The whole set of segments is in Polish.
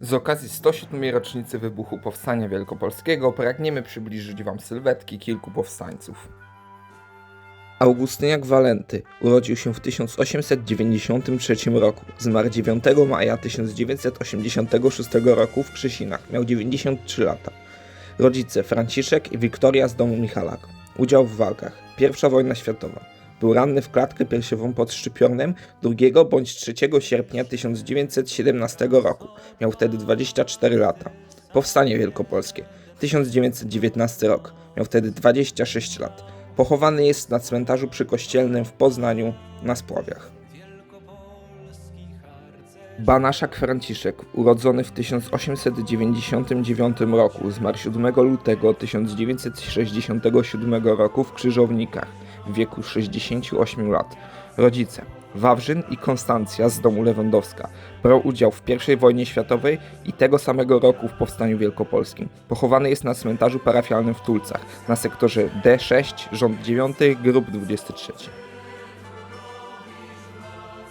Z okazji 107. rocznicy wybuchu Powstania Wielkopolskiego pragniemy przybliżyć Wam sylwetki kilku powstańców. Augustyniak Walenty urodził się w 1893 roku. Zmarł 9 maja 1986 roku w Krzysinach. Miał 93 lata. Rodzice Franciszek i Wiktoria z domu Michalak. Udział w walkach. Pierwsza wojna światowa. Był ranny w klatkę piersiową pod Szczypiornem 2 bądź 3 sierpnia 1917 roku. Miał wtedy 24 lata. Powstanie Wielkopolskie. 1919 rok. Miał wtedy 26 lat. Pochowany jest na cmentarzu przykościelnym w Poznaniu na Spławiach. Banaszak Franciszek, urodzony w 1899 roku, zmarł 7 lutego 1967 roku w Krzyżownikach w wieku 68 lat. Rodzice Wawrzyn i Konstancja z domu Lewandowska. Brał udział w I wojnie światowej i tego samego roku w Powstaniu Wielkopolskim. Pochowany jest na cmentarzu parafialnym w Tulcach, na sektorze D6, rząd 9, grób 23.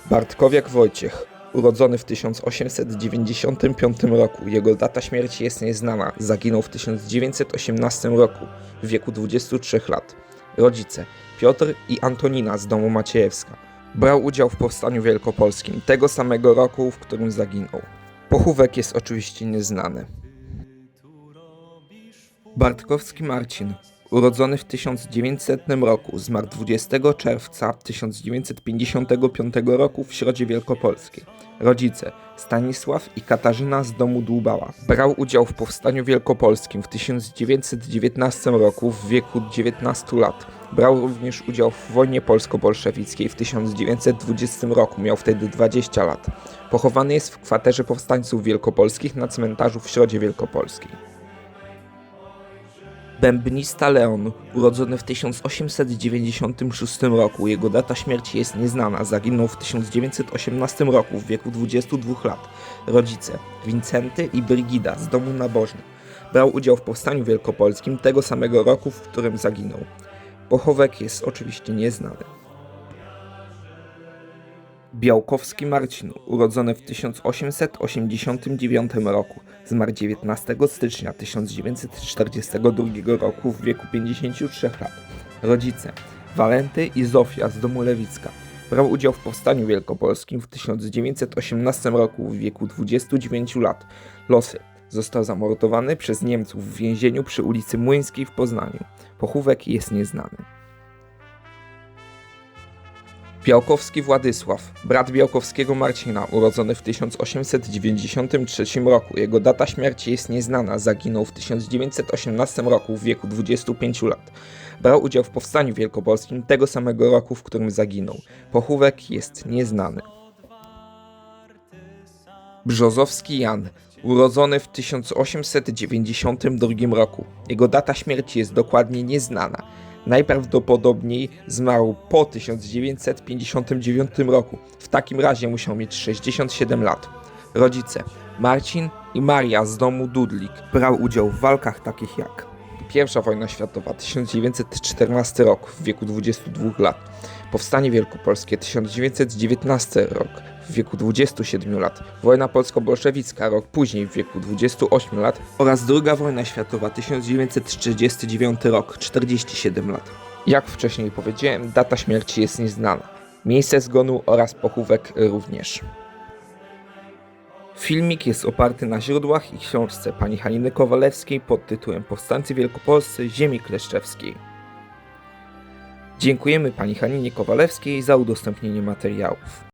Bartkowiak Wojciech, urodzony w 1895 roku. Jego data śmierci jest nieznana. Zaginął w 1918 roku w wieku 23 lat. Rodzice Piotr i Antonina z domu Maciejewska. Brał udział w Powstaniu Wielkopolskim tego samego roku, w którym zaginął. Pochówek jest oczywiście nieznany. Bartkowski Marcin, urodzony w 1900 roku, zmarł 20 czerwca 1955 roku w Środzie Wielkopolskiej. Rodzice Stanisław i Katarzyna z domu Dłubała. Brał udział w Powstaniu Wielkopolskim w 1919 roku w wieku 19 lat. Brał również udział w wojnie polsko-bolszewickiej w 1920 roku, miał wtedy 20 lat. Pochowany jest w kwaterze powstańców wielkopolskich na cmentarzu w Środzie Wielkopolskiej. Bębnista Leon, urodzony w 1896 roku, jego data śmierci jest nieznana, zaginął w 1918 roku w wieku 22 lat. Rodzice Wincenty i Brygida z domu nabożnych. Brał udział w Powstaniu Wielkopolskim tego samego roku, w którym zaginął. Pochówek jest oczywiście nieznany. Białkowski Marcin, urodzony w 1889 roku, zmarł 19 stycznia 1942 roku w wieku 53 lat. Rodzice Walenty i Zofia z domu Lewicka. Brał udział w Powstaniu Wielkopolskim w 1918 roku w wieku 29 lat. Losy. Został zamordowany przez Niemców w więzieniu przy ulicy Młyńskiej w Poznaniu. Pochówek jest nieznany. Białkowski Władysław, brat Białkowskiego Marcina, urodzony w 1893 roku. Jego data śmierci jest nieznana, zaginął w 1918 roku w wieku 25 lat. Brał udział w Powstaniu Wielkopolskim tego samego roku, w którym zaginął. Pochówek jest nieznany. Brzozowski Jan, urodzony w 1892 roku. Jego data śmierci jest dokładnie nieznana. Najprawdopodobniej zmarł po 1959 roku. W takim razie musiał mieć 67 lat. Rodzice Marcin i Maria z domu Dudlik brał udział w walkach takich jak Pierwsza wojna światowa 1914 rok w wieku 22 lat, Powstanie Wielkopolskie 1919 rok w wieku 27 lat, wojna polsko-bolszewicka rok później w wieku 28 lat oraz II wojna światowa 1939 rok 47 lat. Jak wcześniej powiedziałem, data śmierci jest nieznana. Miejsce zgonu oraz pochówek również. Filmik jest oparty na źródłach i książce pani Haliny Kowalewskiej pod tytułem Powstańcy Wielkopolscy Ziemi Kleszczewskiej. Dziękujemy pani Halinie Kowalewskiej za udostępnienie materiałów.